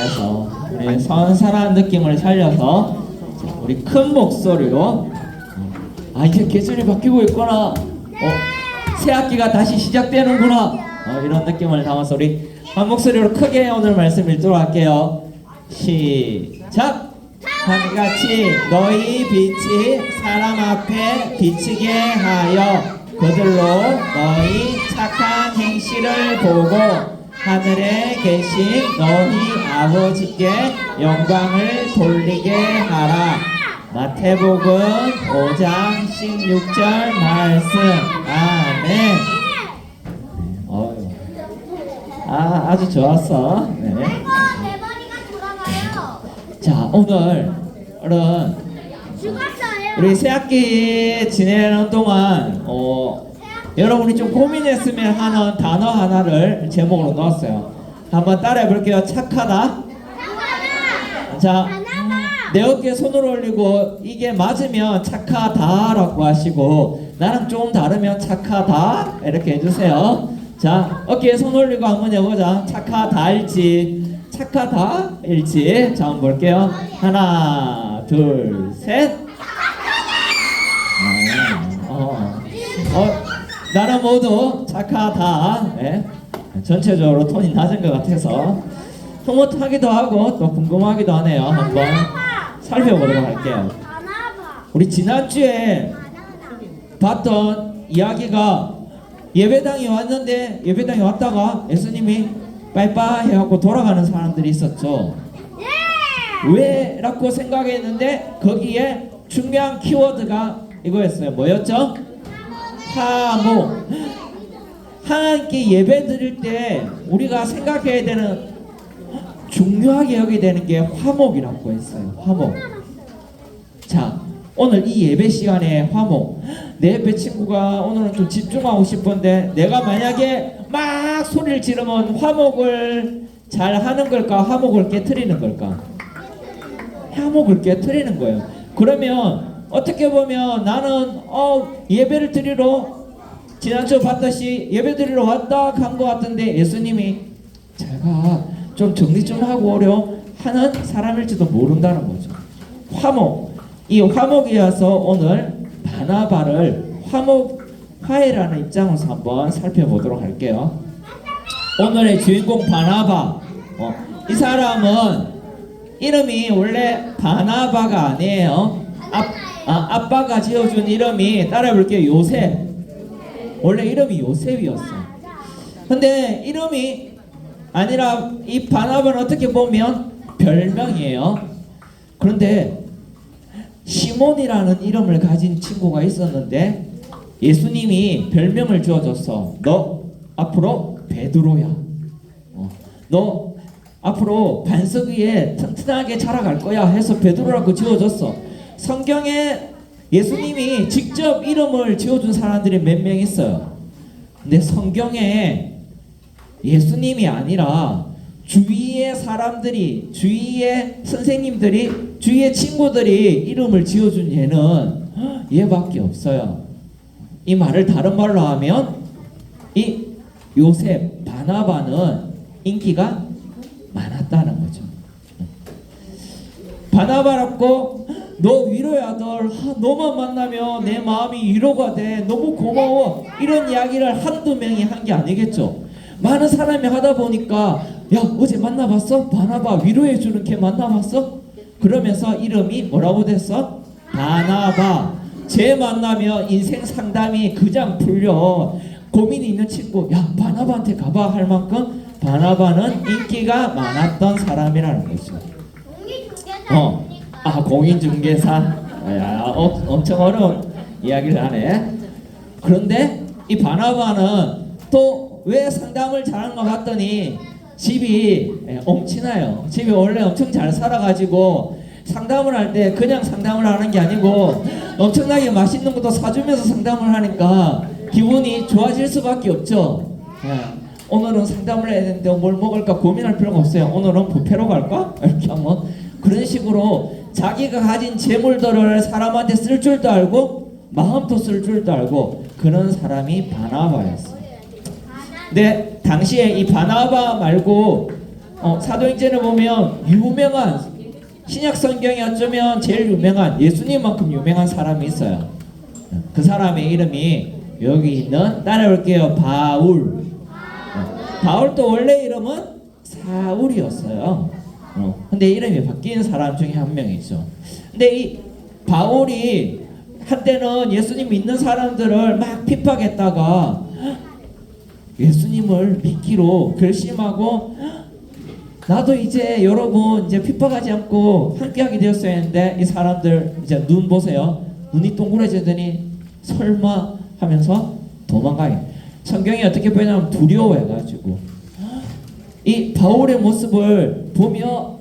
그래서 우리 선선한 느낌을 살려서 자, 우리 큰 목소리로 아 이제 계절이 바뀌고 있구나. 어, 새 학기가 다시 시작되는구나. 어, 이런 느낌을 담아서 우리 한 목소리로 크게 오늘 말씀 읽도록 할게요. 시작. 한같이 너희 빛이 사람 앞에 비치게 하여 그들로 너희 착한 행실을 보고 하늘에 계신 너희 아버지께 영광을 돌리게 하라. 마태복음 5장 16절 말씀. 아멘. 어휴. 아, 아주 좋았어. 네. 자, 오늘은 죽었어요. 우리 새학기 지내는 동안 어, 여러분이 좀 고민했으면 하는 단어 하나를 제목으로 넣었어요. 한번 따라해 볼게요. 착하다. 자, 내 어깨에 손을 올리고 이게 맞으면 착하다라고 하시고 나랑 좀 다르면 착하다 이렇게 해주세요. 자, 어깨에 손 올리고 한번 해보자. 착하다일지 착하다일지 자 한번 볼게요. 하나, 둘, 셋. 나는 모두 착하다. 예? 전체적으로 톤이 낮은 것 같아서 흐뭇하기도 하고 또 궁금하기도 하네요. 한번 살펴보도록 할게요. 우리 지난주에 봤던 이야기가 예배당에 왔는데 예배당에 왔다가 예수님이 빠이빠이 해갖고 돌아가는 사람들이 있었죠. 예. 왜라고 생각했는데 거기에 중요한 키워드가 이거였어요. 뭐였죠? 화목. 하나님께 예배 드릴 때 우리가 생각해야 되는 중요하게 여겨야 되는 게 화목이라고 했어요. 화목. 자, 오늘 이 예배 시간에 화목. 내 옆에 친구가 오늘은 좀 집중하고 싶은데 내가 만약에 막 소리를 지르면 화목을 잘 하는 걸까? 화목을 깨뜨리는 걸까? 화목을 깨뜨리는 거예요. 그러면 어떻게 보면 나는 어 예배를 드리러 지난주 봤듯이 예배 드리러 왔다 간 것 같은데 예수님이 제가 좀 정리 좀 하고 오려 하는 사람일지도 모른다는 거죠. 화목. 이 화목이어서 오늘 바나바를 화목 화해라는 입장에서 한번 살펴보도록 할게요. 오늘의 주인공 바나바. 어, 이 사람은 이름이 원래 바나바가 아니에요. 아, 아, 아빠가 지어준 이름이 따라해볼게요. 요셉. 원래 이름이 요셉이었어. 근데 이름이 아니라 이 바나바는 어떻게 보면 별명이에요. 그런데 시몬이라는 이름을 가진 친구가 있었는데 예수님이 별명을 지어줬어. 너 앞으로 베드로야. 어, 너 앞으로 반석 위에 튼튼하게 자라갈 거야 해서 베드로라고 지어줬어. 성경에 예수님이 직접 이름을 지어준 사람들이 몇 명 있어요. 근데 성경에 예수님이 아니라 주위의 사람들이, 주위의 선생님들이, 주위의 친구들이 이름을 지어준 얘는 얘밖에 없어요. 이 말을 다른 말로 하면 이 요셉 바나바는 인기가 많았다는 거죠. 바나바라고 너 위로야 널. 하, 너만 만나면 내 마음이 위로가 돼. 너무 고마워. 이런 이야기를 한두 명이 한 게 아니겠죠? 많은 사람이 하다 보니까 야 어제 만나봤어? 바나바 위로해 주는 걔 만나봤어? 그러면서 이름이 뭐라고 됐어? 바나바. 쟤 만나면 인생 상담이 그냥 풀려. 고민이 있는 친구 야 바나바한테 가봐 할 만큼 바나바는 인기가 많았던 사람이라는 거죠. 어, 아 공인중개사, 야 어, 엄청 어려운 이야기를 하네. 그런데 이 바나바는 또 왜 상담을 잘하는 것 같더니 집이 예, 엄친아요. 집이 원래 엄청 잘 살아가지고 상담을 할 때 그냥 상담을 하는 게 아니고 엄청나게 맛있는 것도 사주면서 상담을 하니까 기분이 좋아질 수밖에 없죠. 예. 오늘은 상담을 해야 되는데 뭘 먹을까 고민할 필요가 없어요. 오늘은 부페로 갈까? 이렇게 하면 그런 식으로 자기가 가진 재물들을 사람한테 쓸 줄도 알고 마음도 쓸 줄도 알고 그런 사람이 바나바였어요. 근데 당시에 이 바나바 말고 어, 사도행전에 보면 유명한 신약 성경에 어쩌면 제일 유명한 예수님만큼 유명한 사람이 있어요. 그 사람의 이름이 여기 있는 따라올게요. 바울. 어, 바울도 원래 이름은 사울이었어요. 어, 근데 이름이 바뀐 사람 중에 한 명이죠. 근데 이 바울이 한때는 예수님 믿는 사람들을 막 핍박했다가 예수님을 믿기로 결심하고 나도 이제 여러분 이제 핍박하지 않고 함께하게 되었어야 했는데 이 사람들 이제 눈 보세요. 눈이 동그래지더니 설마 하면서 도망가요. 성경이 어떻게 보냐면 두려워해가지고 이 바울의 모습을 보며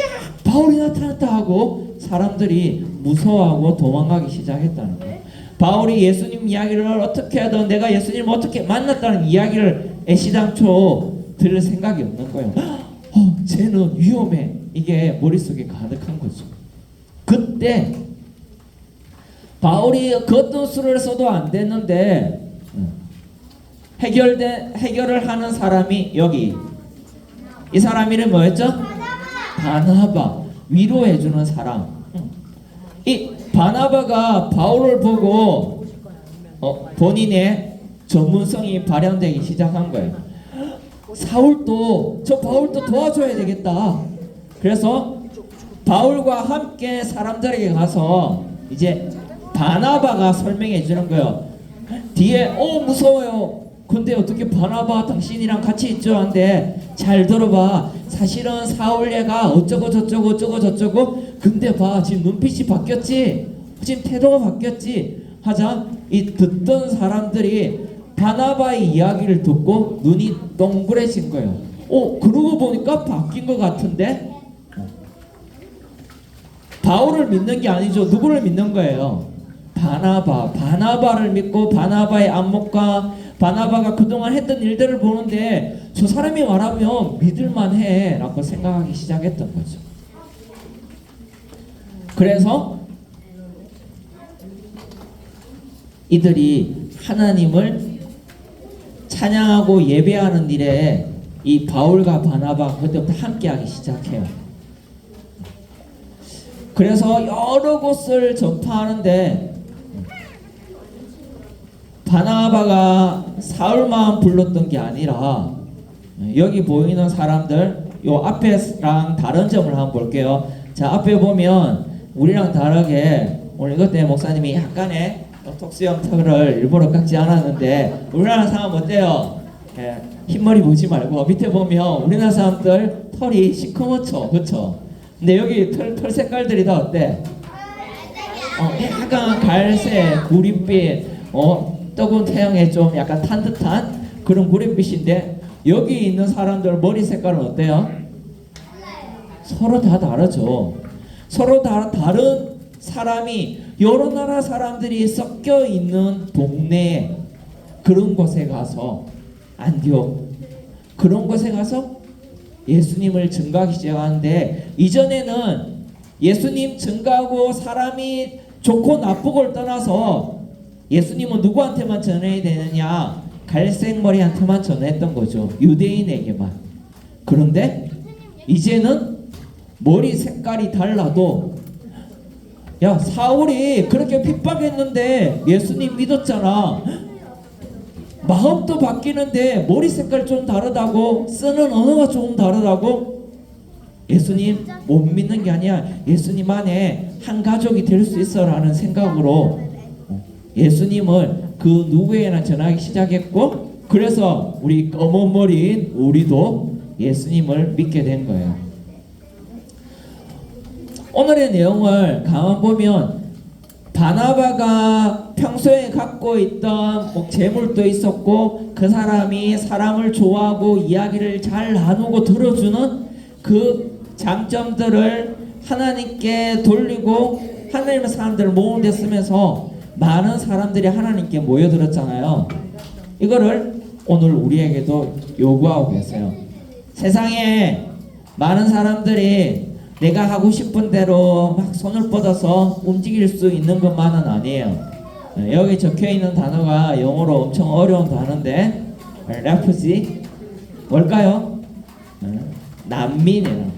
야 바울이 나타났다 하고 사람들이 무서워하고 도망가기 시작했다는 거예요 바울이 예수님 이야기를 어떻게 하든 내가 예수님 어떻게 만났다는 이야기를 애시당초 들을 생각이 없는 거예요 어, 쟤는 위험해. 이게 머릿속에 가득한 거죠. 그때 바울이 그 어떤 써도 안 됐는데 음, 해결된 해결을 하는 사람이 여기 이 사람 이름 뭐였죠? 바나바 위로해 주는 사람. 음. 이 바나바가 바울을 보고 어, 본인의 전문성이 발현되기 시작한 거예요. 사울도 저 바울도 도와줘야 되겠다. 그래서 바울과 함께 사람들에게 가서 이제 바나바가 설명해 주는 거예요. 뒤에 어 무서워요. 근데 어떻게 바나바 당신이랑 같이 있죠? 한데 잘 들어봐. 사실은 사울 얘가 어쩌고 저쩌고 어쩌고 저쩌고 근데 봐 지금 눈빛이 바뀌었지. 지금 태도가 바뀌었지. 하자 이 듣던 사람들이 바나바의 이야기를 듣고 눈이 동그래진 거예요. 어, 그러고 보니까 바뀐 것 같은데? 바울을 믿는 게 아니죠. 누구를 믿는 거예요? 바나바. 바나바를 믿고 바나바의 안목과 바나바가 그동안 했던 일들을 보는데 저 사람이 말하면 믿을만 해 라고 생각하기 시작했던 거죠. 그래서 이들이 하나님을 찬양하고 예배하는 일에 이 바울과 바나바 그때부터 함께하기 시작해요. 그래서 여러 곳을 전파하는데 바나바가 사울만 불렀던 게 아니라 여기 보이는 사람들 요 앞에랑 다른 점을 한번 볼게요. 자 앞에 보면 우리랑 다르게 오늘 이것 때문에 목사님이 약간의 톡수염 털을 일부러 깎지 않았는데 우리나라 사람 어때요? 예, 흰머리 보지 말고 밑에 보면 우리나라 사람들 털이 시커멓죠, 그렇죠? 근데 여기 털, 털 색깔들이 다 어때? 어, 약간 갈색, 구릿빛, 어, 뜨거운 태양에 좀 약간 탄 듯한 그런 구릿빛인데 여기 있는 사람들 머리 색깔은 어때요? 서로 다 다르죠. 서로 다 다른 사람이 여러 나라 사람들이 섞여 있는 동네 그런 곳에 가서 안디옥 그런 곳에 가서 예수님을 증거하기 시작하는데 이전에는 예수님 증거하고 사람이 좋고 나쁘고를 떠나서 예수님은 누구한테만 전해야 되느냐? 갈색 머리한테만 전했던 거죠. 유대인에게만. 그런데 이제는 머리 색깔이 달라도 야 사울이 그렇게 핍박했는데 예수님 믿었잖아. 마음도 바뀌는데 머리 색깔 좀 다르다고 쓰는 언어가 조금 다르다고. 예수님 못 믿는 게 아니야. 예수님 안에 한 가족이 될 수 있어라는 생각으로 예수님을 그 누구에나 전하기 시작했고 그래서 우리 검은 머리인 우리도 예수님을 믿게 된 거예요. 오늘의 내용을 가만 보면 바나바가 평소에 갖고 있던 뭐 재물도 있었고 그 사람이 사람을 좋아하고 이야기를 잘 나누고 들어주는 그 장점들을 하나님께 돌리고 하나님의 사람들을 모으는 데 쓰면서 많은 사람들이 하나님께 모여들었잖아요. 이거를 오늘 우리에게도 요구하고 계세요. 세상에 많은 사람들이 내가 하고 싶은 대로 막 손을 뻗어서 움직일 수 있는 것만은 아니에요. 예, 여기 적혀 있는 단어가 영어로 엄청 어려운 단어인데 래프지 뭘까요? 예, 난민이라는.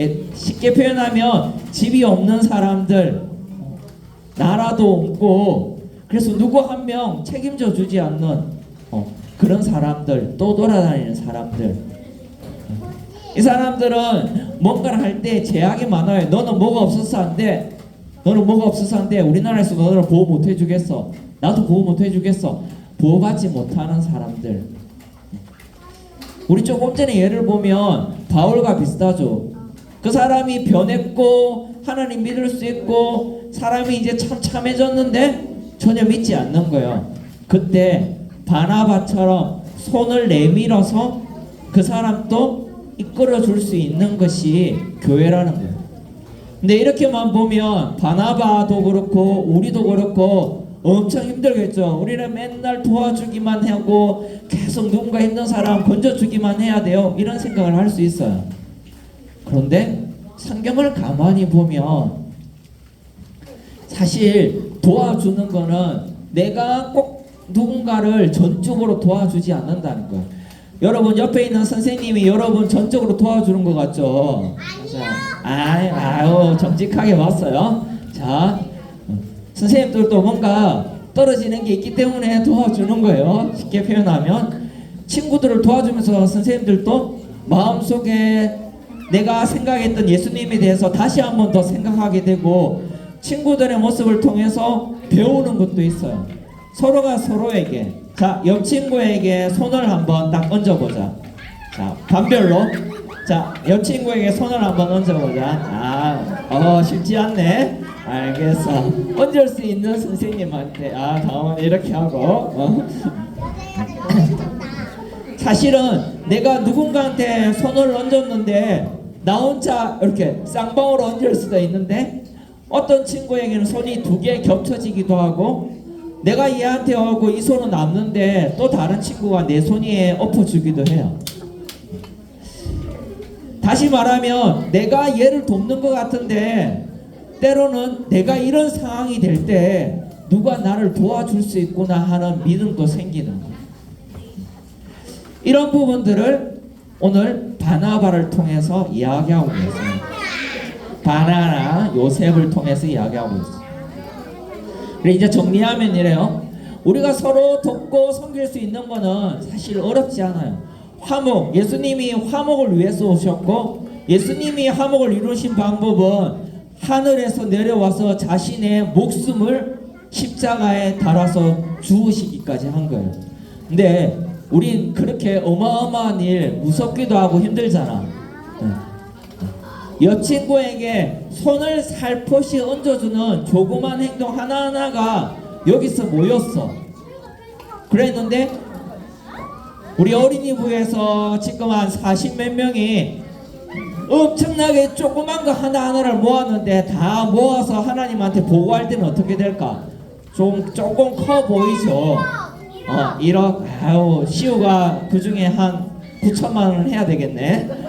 예, 쉽게 표현하면 집이 없는 사람들, 나라도 없고 그래서 누구 한 명 책임져 주지 않는 어, 그런 사람들, 또 돌아다니는 사람들. 이 사람들은 뭔가를 할 때 제약이 많아요. 너는 뭐가 없어서 안 돼. 너는 뭐가 없어서 안 돼. 우리나라에서 너를 보호 못 해주겠어. 나도 보호 못 해주겠어. 보호받지 못하는 사람들. 우리 조금 전에 예를 보면 바울과 비슷하죠. 그 사람이 변했고 하나님 믿을 수 있고 사람이 이제 참 참해졌는데 전혀 믿지 않는 거예요. 그때 바나바처럼 손을 내밀어서 그 사람도 이끌어 줄 수 있는 것이 교회라는 거예요. 근데 이렇게만 보면 바나바도 그렇고 우리도 그렇고 엄청 힘들겠죠. 우리는 맨날 도와주기만 하고 계속 누군가 힘든 사람 건져주기만 해야 돼요. 이런 생각을 할 수 있어요. 그런데 성경을 가만히 보면 사실 도와주는 거는 내가 꼭 누군가를 전적으로 도와주지 않는다는 거예요. 여러분 옆에 있는 선생님이 여러분 전적으로 도와주는 것 같죠? 아유, 아유 정직하게 봤어요. 자, 선생님들도 뭔가 떨어지는 게 있기 때문에 도와주는 거예요. 쉽게 표현하면 친구들을 도와주면서 선생님들도 마음속에 내가 생각했던 예수님에 대해서 다시 한번 더 생각하게 되고 친구들의 모습을 통해서 배우는 것도 있어요. 서로가 서로에게 자, 옆 친구에게 손을 한번 딱 얹어보자. 자, 반별로. 자, 옆 친구에게 손을 한번 얹어보자. 아, 어, 쉽지 않네. 알겠어. 얹을 수 있는 선생님한테, 아, 다음은 이렇게 하고, 어. 사실은 내가 누군가한테 손을 얹었는데, 나 혼자 이렇게 쌍방으로 얹을 수도 있는데, 어떤 친구에게는 손이 두 개 겹쳐지기도 하고, 내가 얘한테 하고 이 손은 남는데 또 다른 친구가 내손 위에 엎어주기도 해요. 다시 말하면 내가 얘를 돕는 것 같은데 때로는 내가 이런 상황이 될 때 누가 나를 도와줄 수 있구나 하는 믿음도 생기는 거예요. 이런 부분들을 오늘 바나바를 통해서 이야기하고 있습니다. 바나나 요셉을 통해서 이야기하고 있습니다. 그래 이제 정리하면 이래요. 우리가 서로 돕고 섬길 수 있는 거는 사실 어렵지 않아요. 화목, 예수님이 화목을 위해서 오셨고 예수님이 화목을 이루신 방법은 하늘에서 내려와서 자신의 목숨을 십자가에 달아서 주으시기까지 한 거예요. 근데 우린 그렇게 어마어마한 일 무섭기도 하고 힘들잖아. 네. 여친구에게 손을 살포시 얹어주는 조그만 행동 하나하나가 여기서 모였어. 그랬는데 우리 어린이부에서 지금 한 40 몇 명이 엄청나게 조그만 거 하나하나를 모았는데 다 모아서 하나님한테 보고할 때는 어떻게 될까? 좀 조금 커 보이죠? 어, 1억, 아유, 시우가 그 중에 한 9천만 원을 해야 되겠네.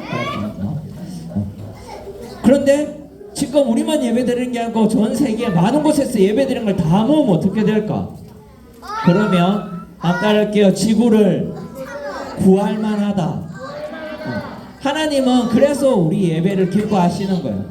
그런데 지금 우리만 예배드리는 게 아니고 전 세계 많은 곳에서 예배드리는 걸 다 모으면 어떻게 될까? 그러면 안 따를게요. 지구를 구할 만하다. 어. 하나님은 그래서 우리 예배를 기뻐하시는 거예요.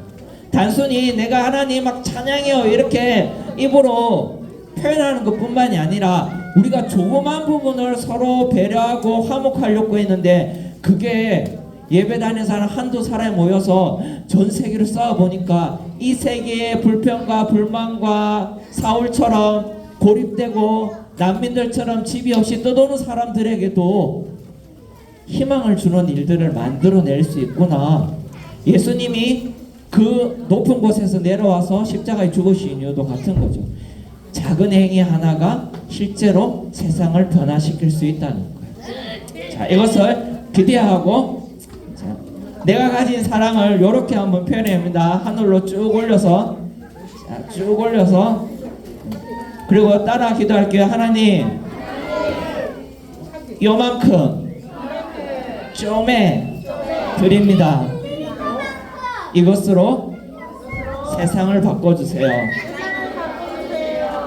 단순히 내가 하나님 막 찬양해요 이렇게 입으로 표현하는 것뿐만이 아니라 우리가 조그만 부분을 서로 배려하고 화목하려고 했는데 그게 예배 다니는 사람 한두 사람이 모여서 전 세계를 쌓아 보니까 이 세계의 불평과 불만과 사울처럼 고립되고 난민들처럼 집이 없이 떠도는 사람들에게도 희망을 주는 일들을 만들어낼 수 있구나. 예수님이 그 높은 곳에서 내려와서 십자가에 죽으신 이유도 같은 거죠. 작은 행위 하나가 실제로 세상을 변화시킬 수 있다는 거예요. 자, 이것을 기대하고 자, 내가 가진 사랑을 이렇게 한번 표현해 봅니다. 하늘로 쭉 올려서 자, 쭉 올려서 그리고 따라 기도할게요. 하나님 요만큼 좀에 드립니다. 이것으로 세상을 바꿔주세요.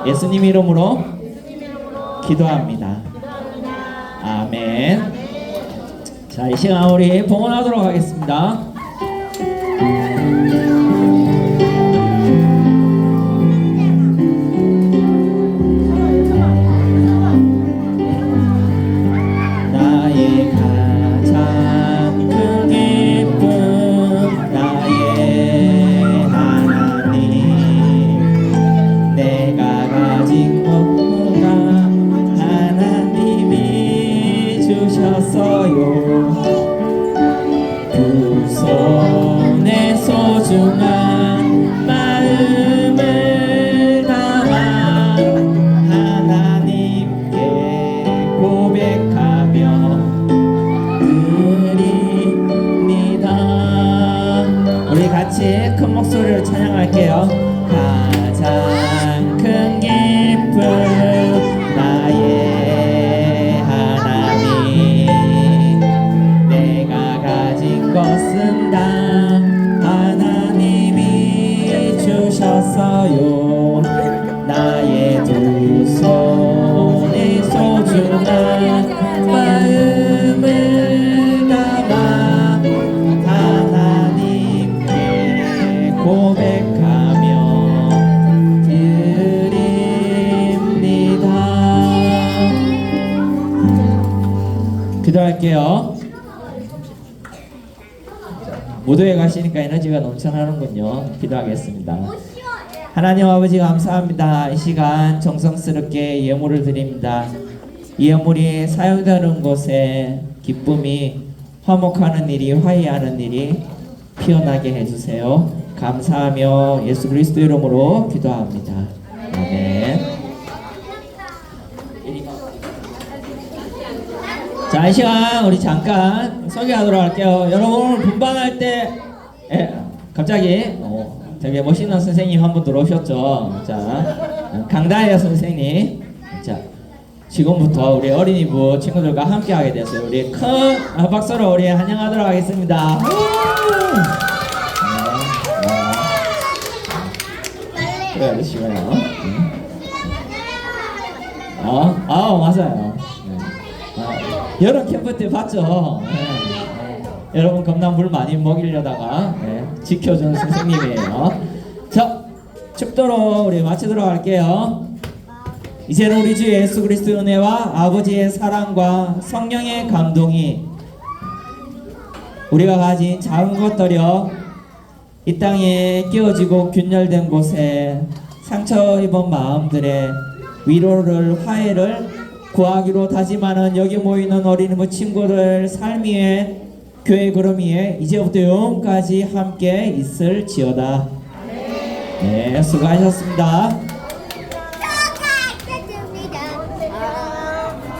예수님 이름으로 기도합니다. 아멘. 자, 자, 이 시간 우리 봉헌하도록 하겠습니다. 무도에 가시니까 에너지가 넘쳐나는군요 기도하겠습니다 하나님 아버지 감사합니다. 이 시간 정성스럽게 예물을 드립니다. 이 예물이 사용되는 곳에 기쁨이 화목하는 일이 화해하는 일이 피어나게 해주세요. 감사하며 예수 그리스도 이름으로 기도합니다. 아멘. 자, 이 시간 우리 잠깐 소개하도록 할게요. 여러분 오늘 분방할 때 예, 갑자기 어, 되게 멋있는 선생님 한 분 들어오셨죠. 자, 강다혜 선생님. 자, 지금부터 우리 어린이부 친구들과 함께 하게 됐어요. 우리 큰 박수로 우리 환영하도록 하겠습니다. 네, 네. 그래, 시원해요. 어, 아 맞아요. 여름 캠프 때 봤죠. 네. 네. 여러분 겁나 물 많이 먹이려다가 네, 지켜준 선생님이에요. 자, 축도로 우리 마치도록 할게요. 이제는 우리 주 예수 그리스도 은혜와 아버지의 사랑과 성령의 감동이 우리가 가진 작은 것들여 이 땅에 끼어지고 균열된 곳에 상처 입은 마음들의 위로를 화해를 구하기로 다짐하는 여기 모이는 어린이부 친구들 삶 위에 교회 그름 위에 이제부터 영원까지 함께 있을지어다. 네, 수고하셨습니다.